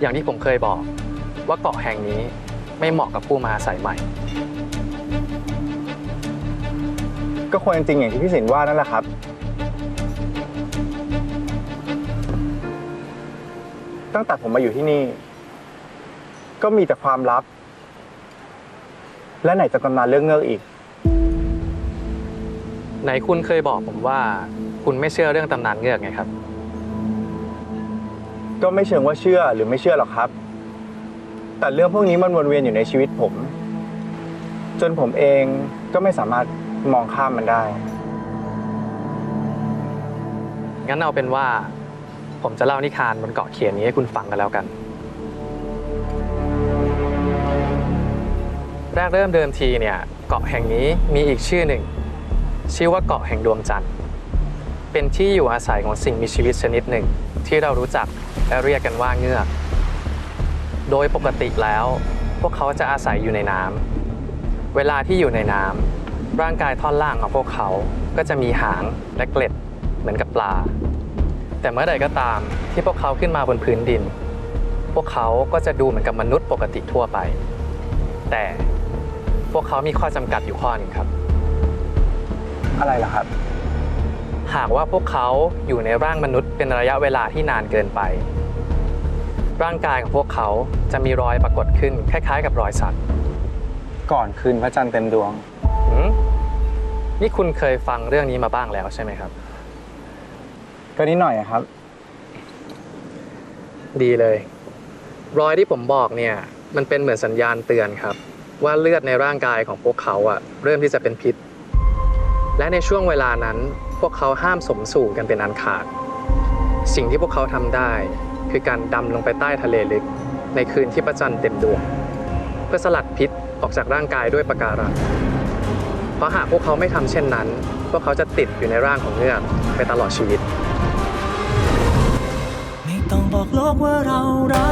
อย่างที่ผมเคยบอกว่าเกาะแห่งนี้ไม่เหมาะกับผู้มาอาศัยใหม่ ก็ควรจริงๆอย่างที่พี่สินว่านั่นแหละครับ ตั้งแต่ผมมาอยู่ที่นี่ ก็มีแต่ความลับ และไหนจะตำนานเรื่องเงือกอีก ไหนคุณเคยบอกผมว่า คุณไม่เชื่อเรื่องตำนานเงือกไงครับ ก็ไม่เชิงว่าเชื่อหรือไม่เชื่อหรอกครับ แต่เรื่องพวกนี้มันวนเวียนอยู่ในชีวิตผม จนผมเองก็ไม่สามารถมองข้ามมันได้ งั้นเอาเป็นว่า ผมจะเล่านิทานบนเกาะเขียนนี้ให้คุณฟังกันแล้วกัน แรกเริ่มเดิมทีเนี่ย เกาะแห่งนี้มีอีกชื่อหนึ่ง ชื่อว่าเกาะแห่งดวงจันทร์ เป็นที่อยู่อาศัยของสิ่งมีชีวิตชนิดหนึ่ง ที่เรารู้จักและเรียกกันว่าเงือก โดยปกติแล้ว พวกเขาจะอาศัยอยู่ในน้ำเวลาที่อยู่ในน้ำร่างกายท่อนล่างของพวกเขาก็จะมีหางและเกล็ดเหมือนกับปลา แต่เมื่อใดก็ตามที่พวกเขาขึ้นมาบนพื้นดิน พวกเขาก็จะดูเหมือนกับมนุษย์ปกติทั่วไป แต่พวกเขามีข้อจำกัดอยู่ข้อหนึงครับ อะไรล่ะครับ หากว่าพวกเขาอยู่ในร่างมนุษย์เป็นระยะเวลาที่นานเกินไป ร่างกายของพวกเขาจะมีรอยปรากฏขึ้นคล้ายๆ กับรอยสัตว์ก่อนคืนพระจันทร์เต็มดวง หืมนี่คุณเคยฟังเรื่องนี้มาบ้างแล้วใช่ไหมครับ ก็นิดหน่อยอะครับ ดีเลย รอยที่ผมบอกเนี่ย มันเป็นเหมือนสัญญาณเตือนครับ ว่าเลือดในร่างกายของพวกเขาอะเริ่มที่จะเป็นพิษ และในช่วงเวลานั้นพวกเขาห้ามสมสู่กันเป็นอันขาด สิ่งที่พวกเขาทำได้ คือการดำลงไปใต้ทะเลลึก ในคืนที่พระจันทร์เต็มดวง เพื่อสลัดพิษออกจากร่างกายด้วยปะการังเพราะหากพวกเขาไม่ทำเช่นนั้น พวกเขาจะติดอยู่ในร่างของเงือกไปตลอดชีวิต ไม่ต้องบอกโลกว่าเรารั